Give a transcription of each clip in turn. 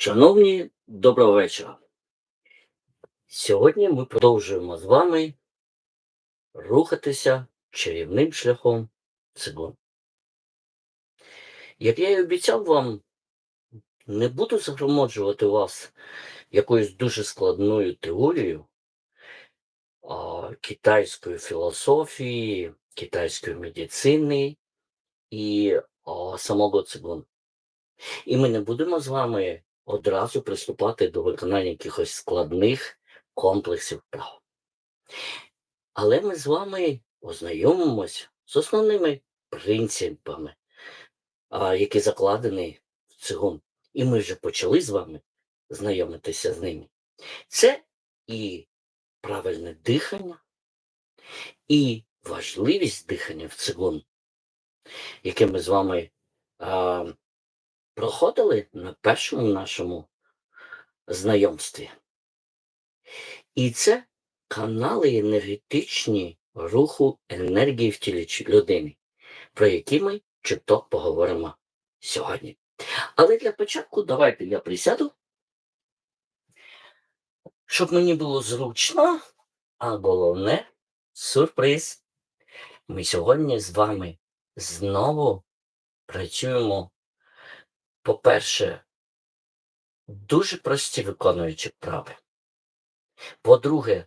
Шановні, доброго вечора. Сьогодні ми продовжуємо з вами рухатися чарівним шляхом цигун. Як я і обіцяв вам, не буду загромоджувати вас якоюсь дуже складною теорією а, китайської філософії, китайської медицини і а, самого цигун. І ми не будемо з вами одразу приступати до виконання якихось складних комплексів прав. Але ми з вами ознайомимось з основними принципами, які закладені в цигун. І ми вже почали з вами знайомитися з ними. Це і правильне дихання, і важливість дихання в цигун, яке ми з вами а, проходили на першому нашому знайомстві. І це канали енергетичні руху енергії в тілі людини, про які ми чуток поговоримо сьогодні. Але для початку давайте я присяду, щоб мені було зручно, а головне сюрприз. Ми сьогодні з вами знову працюємо по-перше, дуже прості виконуючи вправи. По-друге,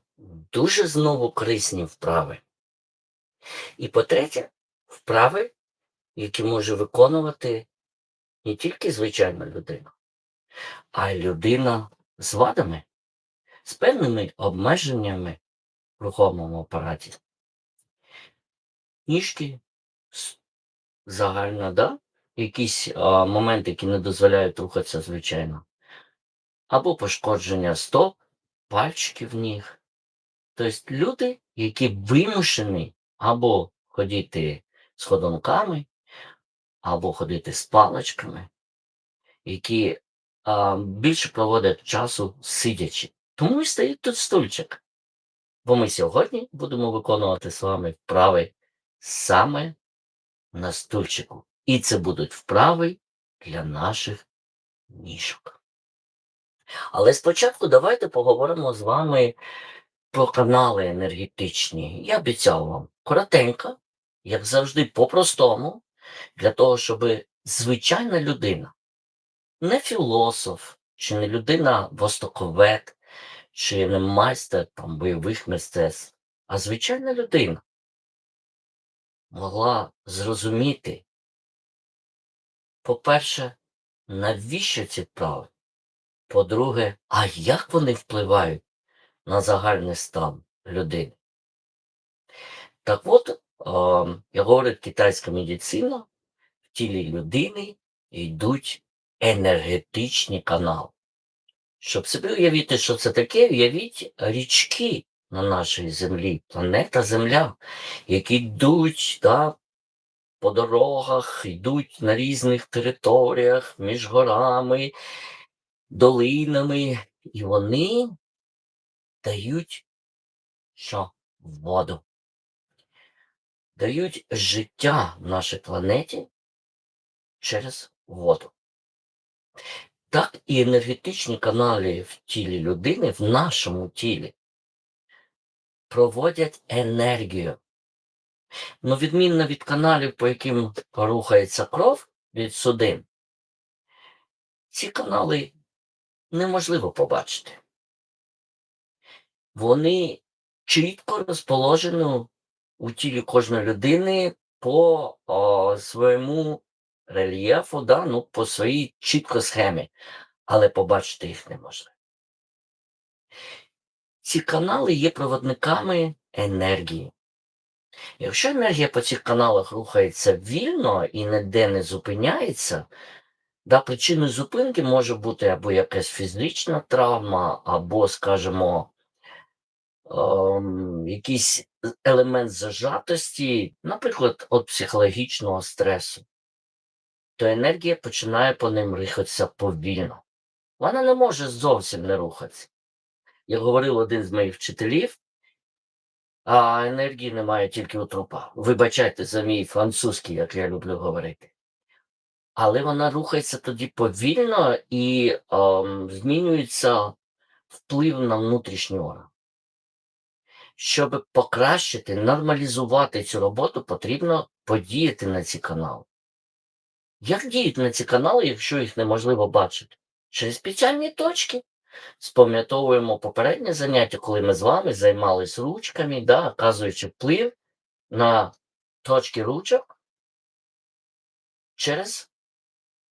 дуже знову корисні вправи. І по-третє, вправи, які може виконувати не тільки звичайна людина, а й людина з вадами, з певними обмеженнями в рухомому апараті. Ніжки загально, да? Якісь а, моменти, які не дозволяють рухатися звичайно. Або пошкодження стоп, пальчиків ніг. Тобто люди, які вимушені або ходити з ходунками, або ходити з паличками, які а, більше проводять часу сидячи. Тому і стоїть тут стульчик. Бо ми сьогодні будемо виконувати з вами вправи саме на стульчику. І це будуть вправи для наших ніжок. Але спочатку давайте поговоримо з вами про канали енергетичні. Я обіцяв вам коротенько, як завжди, по-простому, для того, щоб звичайна людина, не філософ, чи не людина востоковед, чи не майстер там, бойових мистецтв, а звичайна людина могла зрозуміти, по-перше, навіщо ці вправи? По-друге, а як вони впливають на загальний стан людини? Так от, як говорить китайська медицина, в тілі людини йдуть енергетичні канали. Щоб собі уявити, що це таке, уявіть річки на нашій землі, планета Земля, які йдуть да, по дорогах, йдуть на різних територіях, між горами, долинами, і вони дають що? Воду. Дають життя нашій планеті через воду. Так і енергетичні канали в тілі людини, в нашому тілі, проводять енергію. Ну, відмінно від каналів, по яким рухається кров від судин, ці канали неможливо побачити. Вони чітко розположені у тілі кожної людини по о, своєму рельєфу, да, ну, по своїй чітко схемі, але побачити їх неможливо. Ці канали є проводниками енергії. Якщо енергія по цих каналах рухається вільно і ніде не зупиняється, да, причиною зупинки може бути або якась фізична травма, або, скажімо, ем, якийсь елемент зажатості, наприклад, від психологічного стресу, то енергія починає по ним рухатися повільно. Вона не може зовсім не рухатися. Як говорив один з моїх вчителів, а енергії немає тільки у трупа. Вибачайте за мій французький, як я люблю говорити. але вона рухається тоді повільно і ем, змінюється вплив на внутрішній орган. Щоб покращити, нормалізувати цю роботу, потрібно подіяти на ці канали. Як діють на ці канали, якщо їх неможливо бачити? Через спеціальні точки. Спам'ятовуємо попереднє заняття, коли ми з вами займались ручками, да, оказуючи вплив на точки ручок через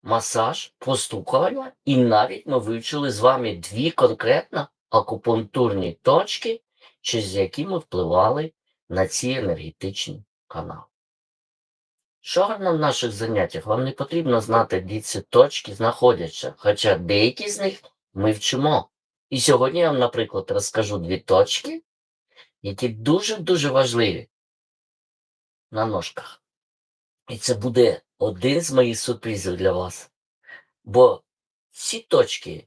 масаж, постукування, і навіть ми вивчили з вами дві конкретно акупунктурні точки, через які ми впливали на ці енергетичні канали. Що в наших заняттях, вам не потрібно знати, де ці точки знаходяться, хоча деякі з них ми вчимо. І сьогодні я вам, наприклад, розкажу дві точки, які дуже-дуже важливі на ножках. І це буде один з моїх сюрпризів для вас. Бо ці точки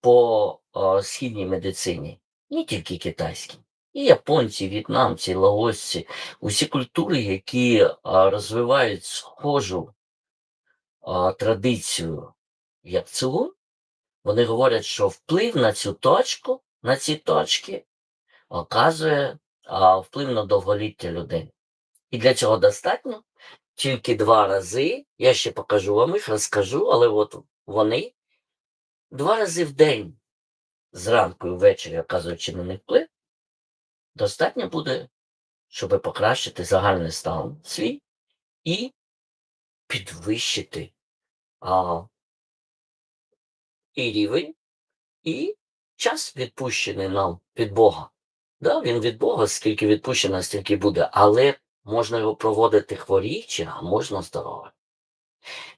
по о, східній медицині, не тільки китайській, і японці, в'єтнамці, лаосці, усі культури, які а, розвивають схожу а, традицію, як цигун, вони говорять, що вплив на цю точку, на ці точки, оказує а, вплив на довголіття людини. І для цього достатньо тільки два рази, я ще покажу вам їх, розкажу, але от вони два рази в день, зранку і ввечері, оказуючи на них вплив, достатньо буде, щоб покращити загальний стан свій і підвищити а, і рівень, і час відпущений нам від Бога. Да, він від Бога, скільки відпущено, стільки буде, але можна його проводити хворіючи, а можна здоровим.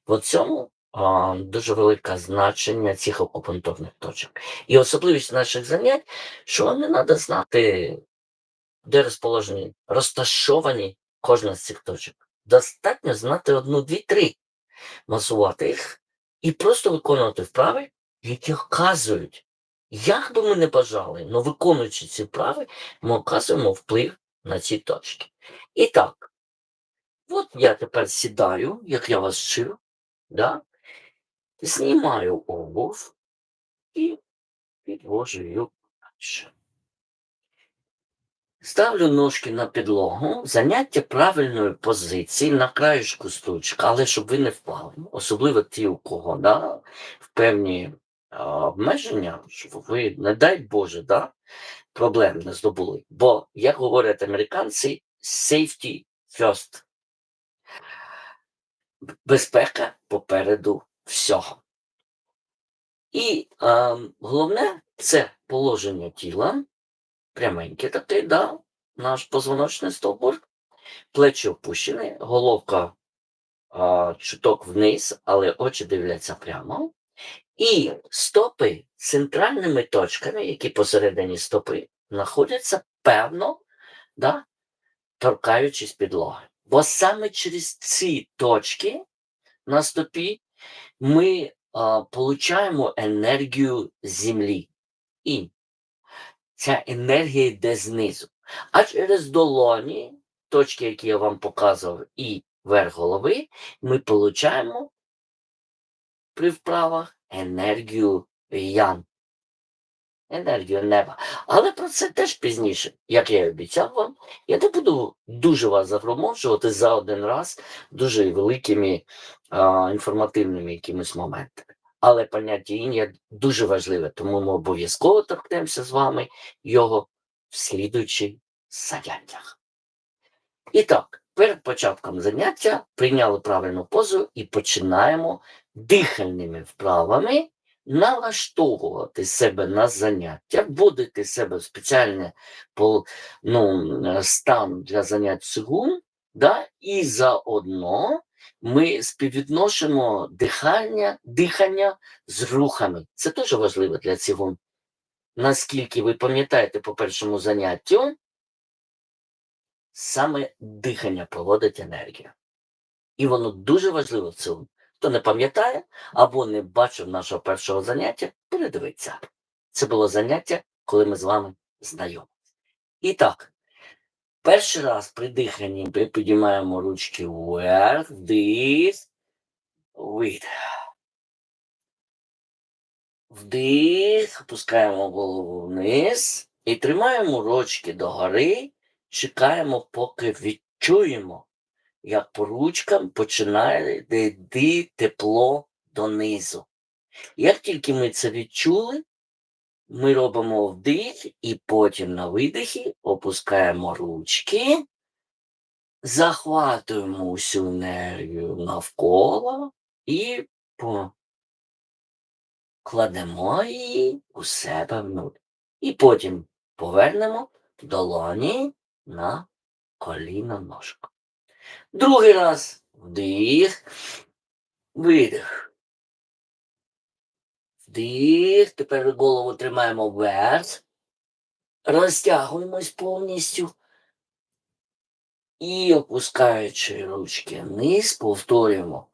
В цьому а, дуже велике значення цих акупунктурних точок. І особливість наших занять, що не треба знати, де розположені, розташовані кожна з цих точок. Достатньо знати одну, дві, три, масувати їх і просто виконувати вправи, які вказують, як би ми не бажали, але виконуючи ці вправи, ми оказуємо вплив на ці точки. І так, от я тепер сідаю, як я вас вчив, да? знімаю обув і підвожу її далі. Ставлю ножки на підлогу, заняття правильної позиції на краєшку стучка, але щоб ви не впали. Особливо ті, у кого да, в певні обмеження, щоб ви, не дай Боже, да, проблем не здобули. Бо, як говорять американці, safety first. Безпека попереду всього. І е, головне це положення тіла, пряменьке таке, да, наш позвоночний стовбур, плечі опущені, головка а, чуток вниз, але очі дивляться прямо. І стопи центральними точками, які посередині стопи, знаходяться певно, да, торкаючись підлоги. Бо саме через ці точки на стопі ми а, получаємо енергію землі. І ця енергія йде знизу. А через долоні, точки, які я вам показував, і верх голови, ми получаємо при вправах енергію ян. Енергію неба. Але про це теж пізніше, як я і обіцяв вам, я не буду дуже вас загромоджувати за один раз дуже великими а, інформативними якимись моментами. Але поняття інь дуже важливе, тому ми обов'язково торкнемося з вами його в слідуючих заняттях. І так, перед початком заняття прийняли правильну позу і починаємо дихальними вправами налаштовувати себе на заняття, вводити себе в спеціальний ну, стан для занять цигун, да, і заодно ми співвідносимо дихання, дихання з рухами. Це дуже важливо для цигун. Наскільки ви пам'ятаєте по першому заняттю, саме дихання проводить енергію. І воно дуже важливо в цьому. Хто не пам'ятає або не бачив нашого першого заняття, передивиться. Це було заняття, коли ми з вами знайомі. І так, перший раз при диханні ми підіймаємо ручки вверх, вниз, Видих. Вдих, опускаємо голову вниз і тримаємо ручки догори, чекаємо, поки відчуємо, як по ручкам починає йти тепло донизу. Як тільки ми це відчули, ми робимо вдих і потім на видихі опускаємо ручки, захватуємо усю енергію навколо і кладемо її у себе внутрі. І потім повернемо долоні на коліно ножку. Другий раз вдих, видих. Вдих. Тепер голову тримаємо вверх. Розтягуємось повністю. І опускаючи ручки вниз, повторюємо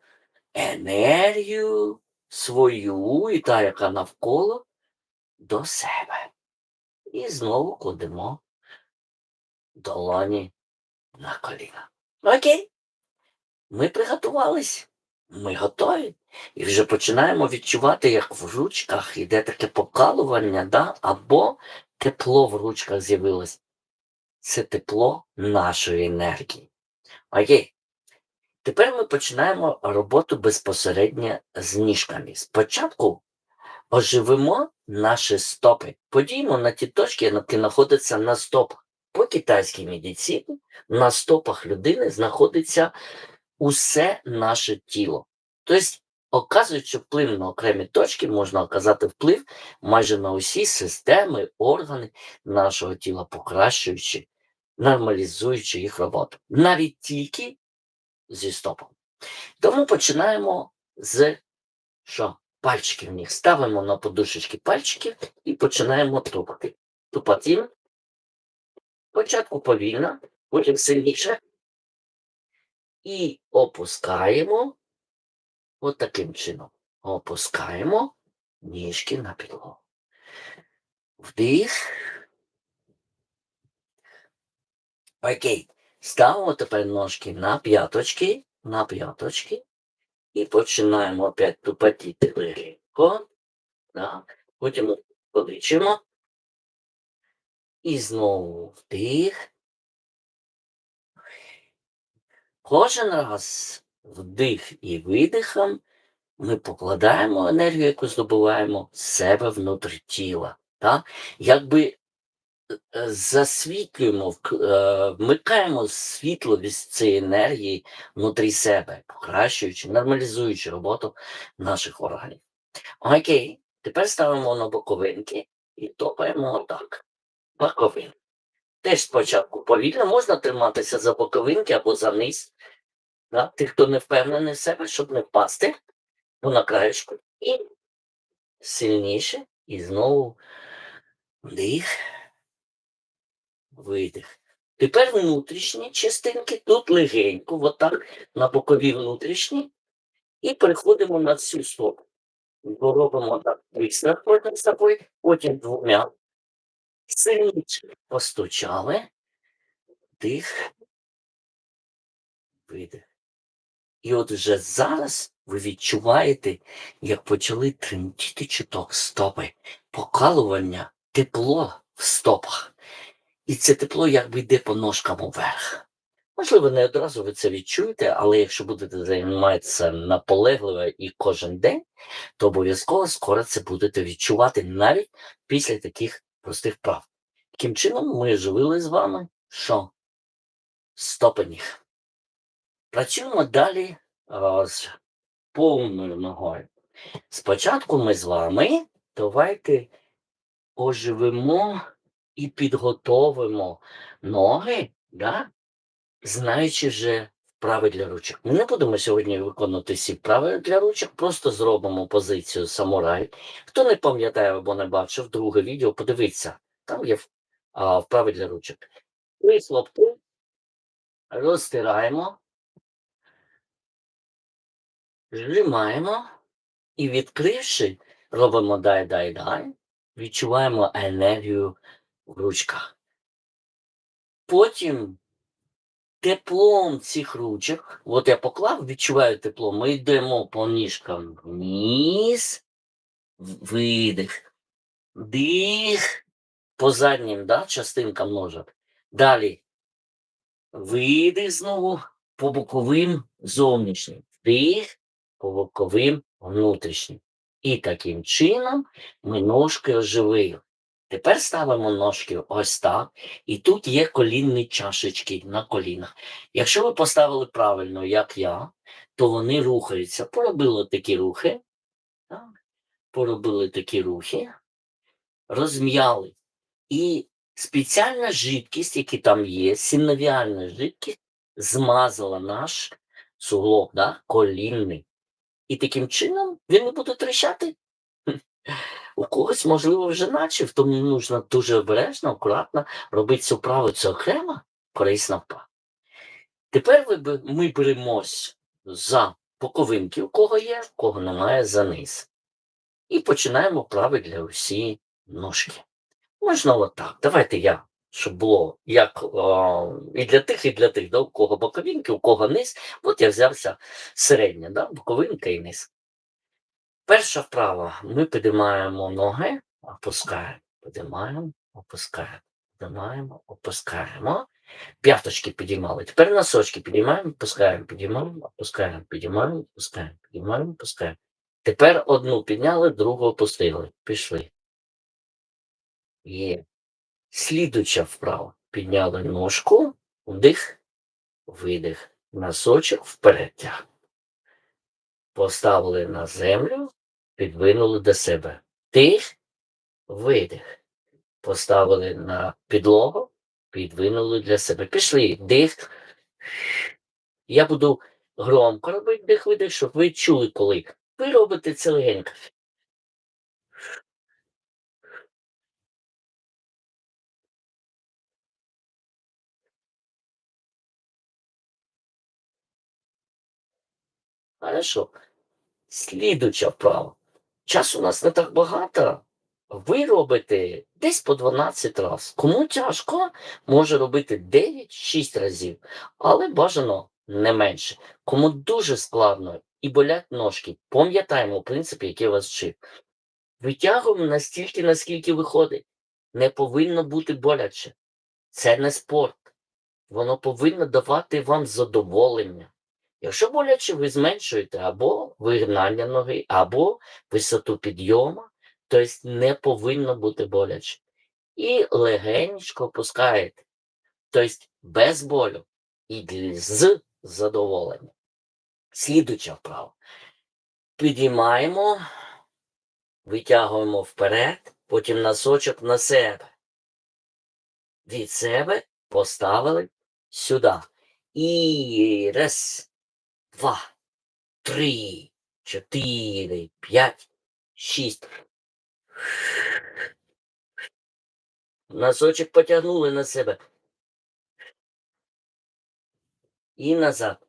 енергію свою і та, яка навколо, до себе. І знову кладемо долоні на коліна. Окей. Ми приготувались. Ми готові. І вже починаємо відчувати, як в ручках йде таке покалування, да? або тепло в ручках з'явилось. Це тепло нашої енергії. Окей. Тепер ми починаємо роботу безпосередньо з ніжками. Спочатку оживимо наші стопи. Подіємо на ті точки, які знаходяться на стопах. По китайській медицині на стопах людини знаходиться усе наше тіло. Тобто, оказуючи вплив на окремі точки, можна оказати вплив майже на усі системи, органи нашого тіла, покращуючи, нормалізуючи їх роботу. Навіть тільки зі стопом. Тому починаємо з що? Пальчиків ніг. Ставимо на подушечки пальчиків і починаємо тупати. Тупати. Спочатку повільно, потім сильніше. І опускаємо от чином. Опускаємо ніжки на підлогу. Вдих. Окей. Ставимо тепер ножки на п'яточки, на п'яточки. І починаємо опять тупотіти легенько. Так. Потім поличимо. І знову вдих. Кожен раз вдих і видихом ми покладаємо енергію, яку здобуваємо з себе внутрі тіла. Так? Якби е, засвітлюємо, е, вмикаємо світло від цієї енергії внутрі себе, покращуючи, нормалізуючи роботу наших органів. Окей, тепер ставимо на боковинки і топаємо отак. Боковин. Теж спочатку повільно можна триматися за боковинки або за низ. Да? Тих, хто не впевнений в себе, щоб не впасти, то на краєшку. І сильніше. І знову вдих, видих. Тепер внутрішні частинки, тут легенько, отак, на бокові внутрішні, і переходимо на цю сторону. Робимо так виснах потім з собою, потім двома. Сильніше постучали. Дих. Видих. І от вже зараз ви відчуваєте, як почали тремтіти чуток стопи, покалування, тепло в стопах. І це тепло якби йде по ножкам уверх. Можливо, не одразу ви це відчуєте, але якщо будете займатися наполегливо і кожен день, то обов'язково скоро це будете відчувати навіть після таких простих прав. Таким чином, ми живили з вами що? Стопи ніг. Працюємо далі з повною ногою. Спочатку ми з вами давайте оживимо і підготовимо ноги, да? знаючи вже вправи для ручок. Ми не будемо сьогодні виконувати всі вправи для ручок, просто зробимо позицію самурай. Хто не пам'ятає або не бачив друге відео, подивіться, там є а, вправи для ручок. Три хлопки розтираємо, зжимаємо і відкривши, робимо дай-дай-дай, відчуваємо енергію в ручках. Потім теплом цих ручок, от я поклав, відчуваю тепло, ми йдемо по ніжкам вниз, видих, дих, по заднім да, частинкам ножок. Далі. Видих знову по боковим зовнішнім, вдих по боковим внутрішнім. І таким чином ми ножки оживили. Тепер ставимо ножки ось так. І тут є колінні чашечки на колінах. Якщо ви поставили правильно, як я, то вони рухаються. Поробили такі рухи. Так? Поробили такі рухи, розм'яли. І спеціальна жидкість, яка там є, синовіальна жидкість, змазала наш суглоб, да? колінний. І таким чином він не буде тріщати. У когось, можливо, вже начав, тому нужно дуже обережно, акуратно робити цю праву це окремо, корисна вправа. Тепер ми беремось за боковинки, у кого є, у кого немає за низ. І починаємо вправи для усі ножки. Можна отак. Давайте я, щоб було як о, і для тих, і для тих, да, у кого боковинки, у кого низ. От я взявся середня, да, боковинка і низ. Перша вправа. Ми підіймаємо ноги, опускаємо, підіймаємо, опускаємо, підіймаємо, опускаємо. П'яточки підіймали. Тепер носочки підіймаємо, опускаємо, підіймаємо, опускаємо, підіймаємо, опускаємо, підіймаємо, опускаємо. Тепер одну підняли, другу опустили. Пішли. Є. Слідуча вправа. Підняли ножку, вдих, видих. Носочок вперед. Поставили на землю, підвинули до себе. Тих, видих. Поставили на підлогу, підвинули для себе. Пішли. Дих. Я буду громко робити дих видих, щоб ви чули, коли. Ви робите це легенько. Хорошо. Слідуча вправа. Часу у нас не так багато. Ви робите десь по 12 разів. Кому тяжко, може робити 9-6 разів, але бажано не менше. Кому дуже складно і болять ножки, пам'ятаємо принцип, який вас вчив. Витягуємо настільки, наскільки виходить. Не повинно бути боляче. Це не спорт. Воно повинно давати вам задоволення. Якщо боляче, ви зменшуєте або вигнання ноги, або висоту підйому, тобто не повинно бути боляче. І легенько опускаєте, тобто без болю і з задоволенням. Слідуча вправа. Підіймаємо, витягуємо вперед, потім носочок на себе. Від себе поставили сюди. І раз, два, три, чотири, п'ять, шість. Носочок потягнули на себе. І назад.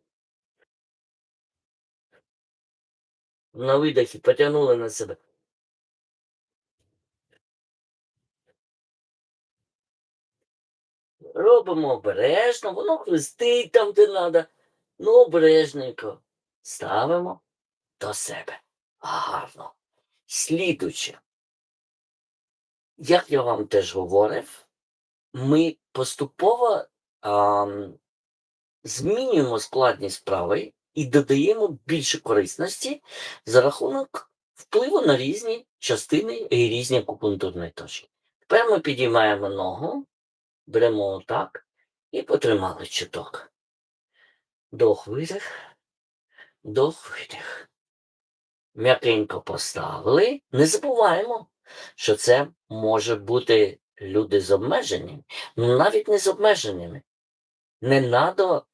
На видохі потягнули на себе. Робимо обережно, воно хлистить там, де треба. Ну, обережненько. Ставимо до себе. Гарно. Слідуче. Як я вам теж говорив, ми поступово а, змінюємо складність справи і додаємо більше корисності за рахунок впливу на різні частини і різні акупунктурні точки. Тепер ми підіймаємо ногу, беремо отак і потримали чуток. Вдох, видих, вдох, видих. М'якенько поставили. Не забуваємо, що це може бути люди з обмеженнями, ну навіть не з обмеженнями. Не треба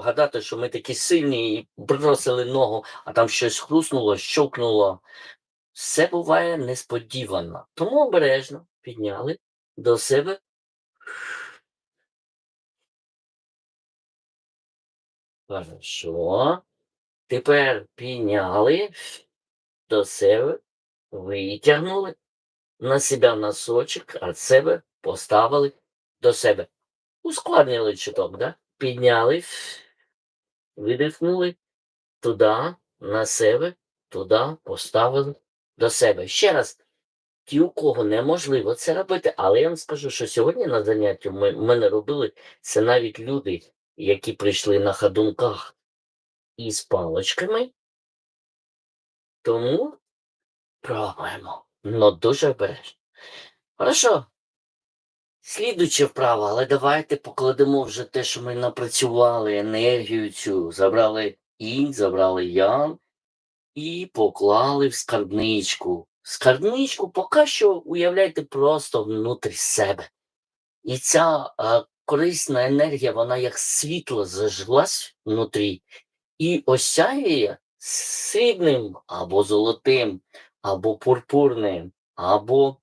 гадати, що ми такі сильні і бросили ногу, а там щось хруснуло, щокнуло. Все буває несподівано. Тому обережно підняли до себе. Хорошо. Тепер підняли до себе, витягнули на себе носочок, а себе поставили до себе. Ускладнили чуток, да? підняли, видихнули, туди, на себе, туди, поставили до себе. Ще раз, ті, у кого неможливо це робити, але я вам скажу, що сьогодні на занятті ми, мене робили це навіть люди, які прийшли на ходунках із палочками. Тому пробуємо. Ну дуже обережно. Хорошо. Слідуюча вправа, але давайте покладемо вже те, що ми напрацювали, енергію цю, забрали інь, забрали ян і поклали в скарбничку. Скарбничку поки що уявляйте просто внутрі себе. І ця а, корисна енергія, вона як світло зажглась внутрі і осяює срібним або золотим, або пурпурним, або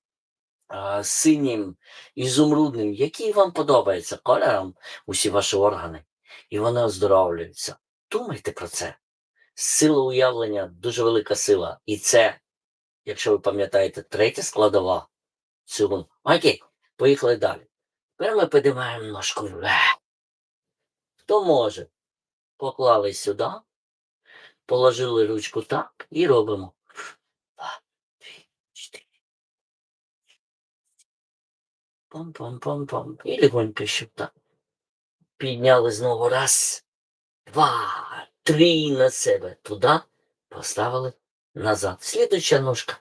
а, синім, ізумрудним, який вам подобається кольором усі ваші органи, і вони оздоровлюються. Думайте про це. Сила уявлення дуже велика сила. І це, якщо ви пам'ятаєте, третя складова цього. Окей, поїхали далі. Тепер ми підіймаємо ножку вверх. Хто може? Поклали сюди, положили ручку так і робимо. Два, три, чотири. Пам-пам-пам-пам. І легонько щоб так. Підняли знову. Раз, два, три на себе. Туди поставили назад. Слідуюча ножка.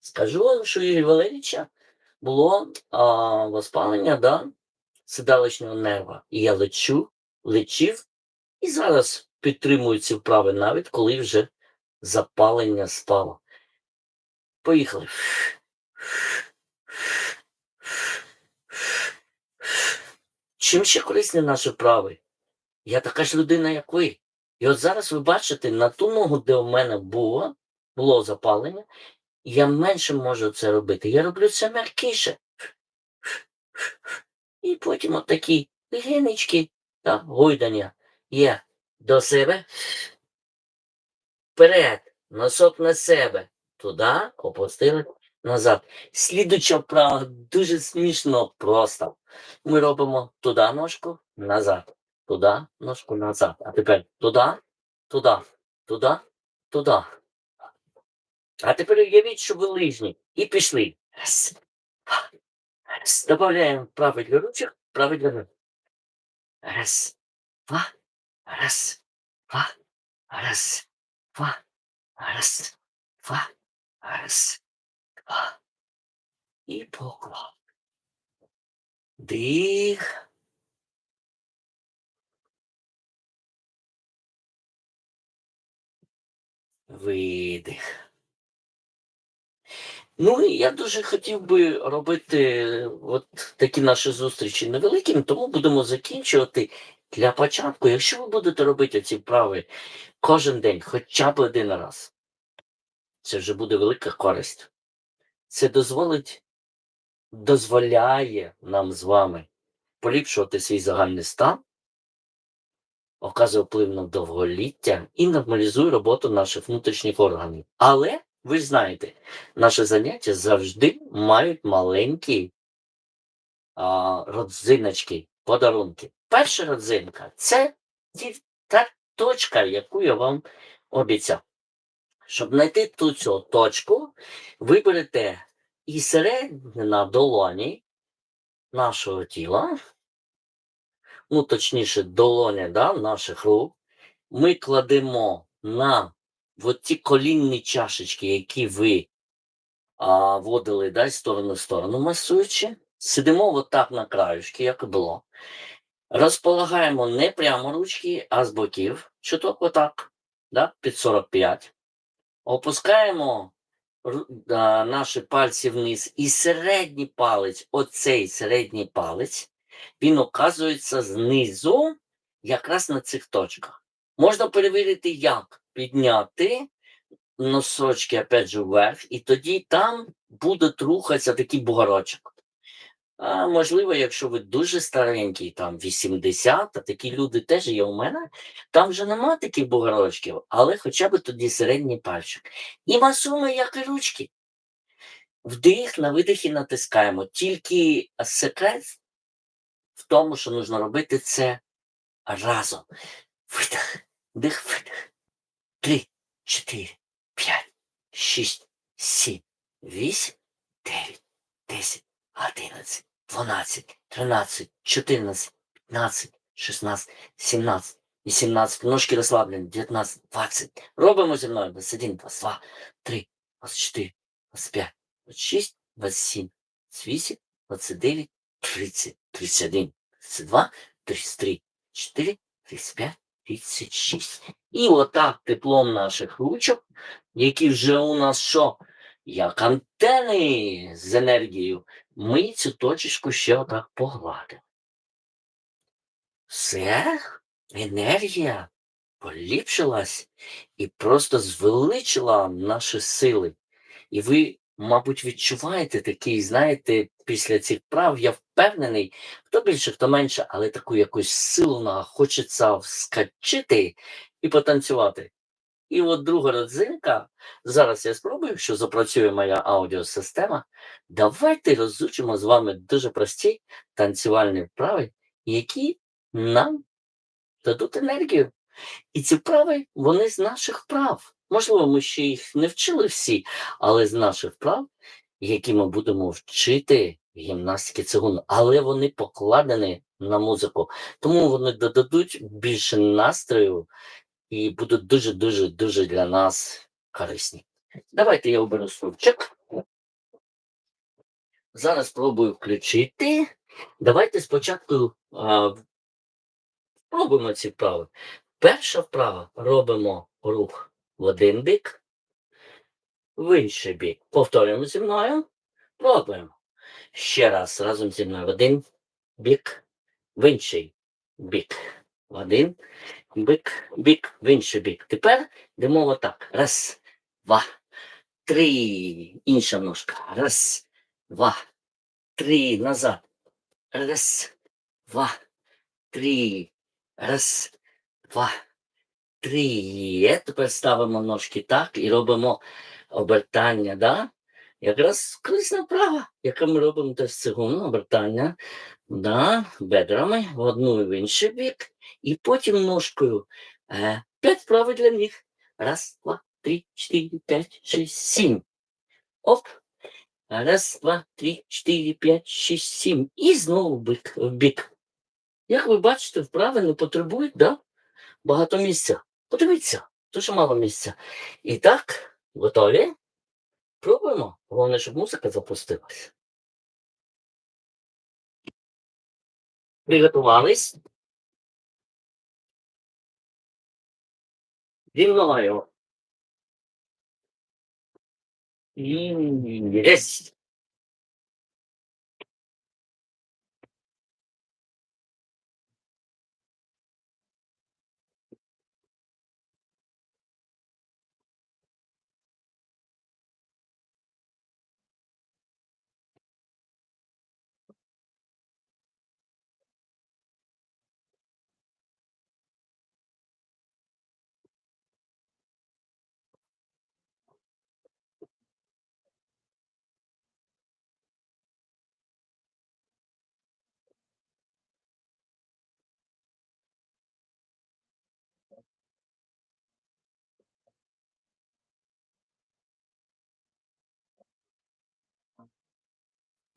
Скажу вам, що у Юрія Валерійовича було а, воспалення да, седалищного нерва. І я лечу, лечив, і зараз підтримую ці вправи, навіть коли вже запалення спало. Поїхали. Чим ще корисні наші вправи? Я така ж людина, як ви. І от зараз ви бачите, на ту ногу, де у мене було, було запалення, я менше можу це робити. Я роблю це м'якіше. І потім отакі легенечки та гойдання є до себе. Вперед, носок на себе. Туди опустили назад. Слідуча вправа дуже смішно просто. Ми робимо туди ножку, назад. Туди, ножку назад. А тепер туди, туди, туди, туди. А тепер уявіть, що ви лижні. І пішли. Раз. два, Раз. Добавляємо правий для ручок, правий для ног. Раз, два, раз, два, раз, два, раз, два, раз, два. І поклав. Дих. Видих. Ну, і я дуже хотів би робити от такі наші зустрічі невеликими, тому будемо закінчувати. Для початку, якщо ви будете робити ці вправи кожен день, хоча б один раз, це вже буде велика користь. Це дозволить, дозволяє нам з вами поліпшувати свій загальний стан, оказує вплив на довголіття і нормалізує роботу наших внутрішніх органів. Але ви ж знаєте, наші заняття завжди мають маленькі а, родзиночки, подарунки. Перша родзинка це та точка, яку я вам обіцяв. Щоб знайти ту цю точку, ви берете і середина долоні нашого тіла, ну точніше, долоня да, наших рук, ми кладемо на от ті колінні чашечки, які ви а, водили да, з сторони в сторону, масуючи, сидимо отак на краюшки, як і було. Розполагаємо не прямо ручки, а з боків, чуток отак, да, під 45. Опускаємо а, наші пальці вниз, і середній палець, оцей середній палець, він оказується знизу якраз на цих точках. Можна перевірити, як підняти носочки, опять же, вверх, і тоді там буде рухатися такий бугорочок. А, можливо, якщо ви дуже старенький, там 80, а такі люди теж є у мене, там вже нема таких бугорочків, але хоча б тоді середній пальчик. І масуємо, як і ручки. Вдих на видихі натискаємо. Тільки секрет в тому, що потрібно робити це разом. Видих, дих, видих. Три, чотири, п'ять, шість, сім, вісім, дев'ять, десять, одинадцять, дванадцять, тринадцять, чотирнадцять, п'ятнадцять, шістнадцять, сімнадцять, 18, ножки розслаблені, 19, 20. Робимо зі мною 21, 22, 3, 24, 25, 26, 27, 28, 29, 30, 31, 32, 33, 4, 35, 36. І отак теплом наших ручок, які вже у нас що? Як антени з енергією, ми цю точечку ще отак погладимо. Все, енергія поліпшилась і просто звеличила наші сили. І ви, мабуть, відчуваєте такий, знаєте, після цих прав, я впевнений, хто більше, хто менше, але таку якусь силу на хочеться вскочити і потанцювати. І от друга родзинка, зараз я спробую, якщо запрацює моя аудіосистема, давайте розучимо з вами дуже прості танцювальні вправи, які нам дадуть енергію. І ці вправи, вони з наших прав. Можливо, ми ще їх не вчили всі, але з наших прав, які ми будемо вчити гімнастики цигун, але вони покладені на музику. Тому вони додадуть більше настрою і будуть дуже-дуже дуже для нас корисні. Давайте я оберу стульчик. Зараз спробую включити. Давайте спочатку а, Робимо ці вправи. Перша вправа робимо рух в один бік, в інший бік. Повторюємо зі мною. Пробуємо. Ще раз разом зі мною в один бік, в інший бік. В один бік, бік, в інший бік. Тепер йдемо отак. Раз, два, три. Інша ножка. Раз, два, три. Назад. Раз, два, три. Раз, два, три. Тепер ставимо ножки так і робимо обертання. Да? Якраз корисна вправа, яка ми робимо теж цигун, обертання да, бедрами в одну і в інший бік. І потім ножкою. Е, п'ять вправи для них. Раз, два, три, чотири, п'ять, шість, сім. Оп. Раз, два, три, чотири, п'ять, шість, сім. І знову бік. В бік. Як ви бачите, вправи не потребують да? багато місця. Подивіться, дуже мало місця. І так, готові? Пробуємо. Головне, щоб музика запустилась. Приготувались. Зі мною. Єсть.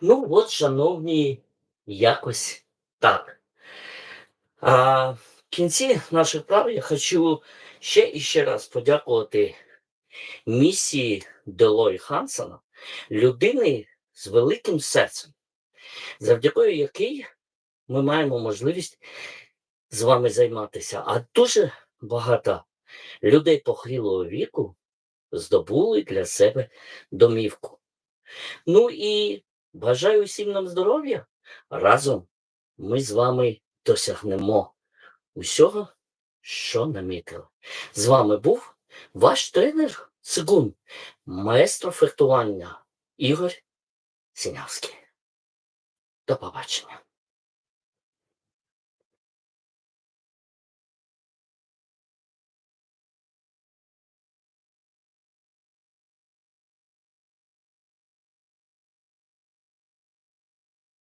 Ну, от, шановні, якось так. А, в кінці наших прав я хочу ще і ще раз подякувати місії Делой Хансона, людини з великим серцем, завдяки якій ми маємо можливість з вами займатися. А дуже багато людей похилого віку здобули для себе домівку. Ну і бажаю усім нам здоров'я. Разом ми з вами досягнемо усього, що намітили. З вами був ваш тренер Цигун, маестро фехтування Ігор Сінявський. До побачення.